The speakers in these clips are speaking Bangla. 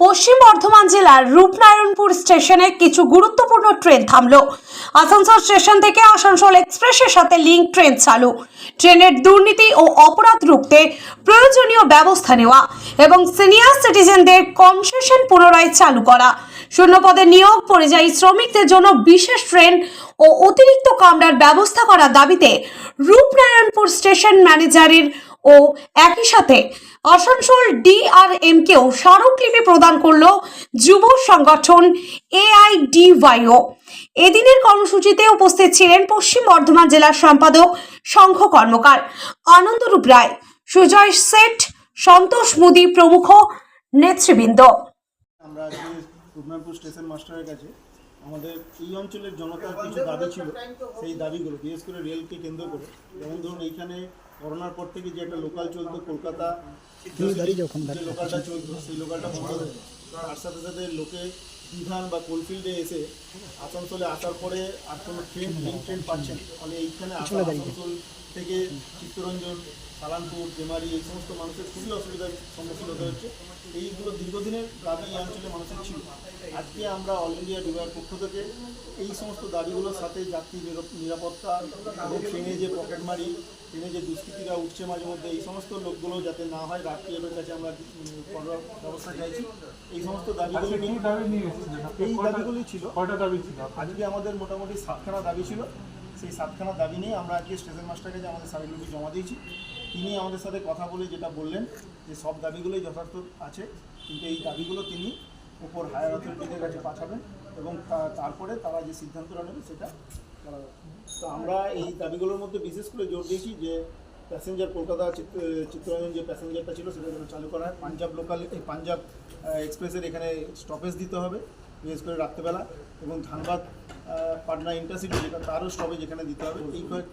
পশ্চিম বর্ধমান জেলার রূপনারায়ণপুর স্টেশনে কিছু গুরুত্বপূর্ণ ট্রেন থামলো। আসানসোল স্টেশন থেকে আসানসোল এক্সপ্রেসের সাথে লিঙ্ক ট্রেন চালু। ট্রেনের দুর্নীতি ও অপরাধ রুখতে প্রয়োজনীয় ব্যবস্থা নেওয়া এবং সিনিয়র সিটিজেনদের কনসেশন পুনরায় চালু করা। শূন্যপদে নিয়োগ পরিযায়ী শ্রমিকদের জন্য বিশেষ ট্রেন ও অতিরিক্ত কামরার ব্যবস্থা করার দাবিতে রূপনারায়ণপুর স্টেশন ম্যানেজারের ও একই সাথে আসানসোল ডিআরএমকেও স্মারকলিপি প্রদান করল যুব সংগঠন এআইডিওয়াইও এদিনের কর্মসূচিতে উপস্থিত ছিলেন পশ্চিম বর্ধমান জেলার সম্পাদক শঙ্খ কর্মকার আনন্দরূপ রায়, সুজয় সেঠ, সন্তোষ মুদি প্রমুখ নেতৃবৃন্দ। আমরা আজকে স্টেশন মাস্টারের কাছে আমাদের এই অঞ্চলের জনতার কিছু দাবি ছিল, সেই দাবিগুলো, বিশেষ করে রেলকে কেন্দ্র করে। যেমন ধরুন, এইখানে করোনার পর থেকে যে একটা লোকাল চলতো কলকাতা যে লোকালটা চলতো সেই লোকালটা বন্ধ হয়ে। তার সাথে সাথে লোকে বিধান বা কোলফিল্ডে এসে আসানসোলে আসার পরে আর কোনো ট্রেন ট্রেন পাচ্ছেন ফলে এইখানে আসা আসানসোল থেকে চিত্তরঞ্জন সালানপুর জেমারি এই সমস্ত মানুষের খুবই অসুবিধার সম্মুখীন হতে হচ্ছে। এইগুলো দীর্ঘদিনের দাবি এই অঞ্চলের মানুষের ছিল। আজকে আমরা অল ইন্ডিয়া ডিবার পক্ষ থেকে এই সমস্ত দাবিগুলোর সাথে যাত্রী নিরাপ- নিরাপত্তা এবং ট্রেনে যে পকেটমারি ট্রেনে যে দুষ্কৃতীরা উঠছে মাঝে মধ্যে এই সমস্ত লোকগুলো যাতে না হয় রাষ্ট্রীয়ের কাছে আমরা করার ব্যবস্থা চাইছি। এই সমস্ত দাবিগুলো নিয়ে আপনারা? এই দাবিগুলি ছিল। কয়টা দাবি ছিল? আজকে আমাদের মোটামুটি সাতখানা দাবি ছিল। সেই সাতখানা দাবি নিয়ে আমরা আজকে স্টেশন মাস্টারের কাছে আমাদের সার্টিফিকেট জমা দিয়েছি তিনি আমাদের সাথে কথা বলে যেটা বললেন যে সব দাবিগুলোই যথার্থ আছে কিন্তু এই দাবিগুলো তিনি উপর হায়ার অথরিটিদের কাছে পাঠাবেন এবং তারপরে তারা যে সিদ্ধান্তটা নেবে সেটা তো আমরা এই দাবিগুলোর মধ্যে বিশেষ করে জোর দিয়েছি যে প্যাসেঞ্জার কলকাতা চিত্ত- চিত্তরঞ্জন যে প্যাসেঞ্জারটা ছিল সেটা যেন চালু করা হয় পাঞ্জাব লোকাল এই পাঞ্জাব এক্সপ্রেসের এখানে স্টপেজ দিতে হবে বিশেষ করে রাত্রেবেলা। এবং ধানবাদ পাটনা ইন্টারসিটি যেটা তারও স্টপেজ এখানে দিতে হবে। এই কয়েক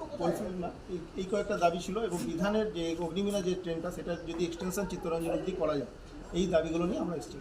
না, এই- এই কয়েকটা দাবি ছিল এবং বিধানের যে অগ্নিমিনা যে ট্রেনটা সেটা যদি এক্সটেনশন চিত্তরঞ্জন অবধি করা যায় এই দাবিগুলো নিয়ে আমরা এসেছি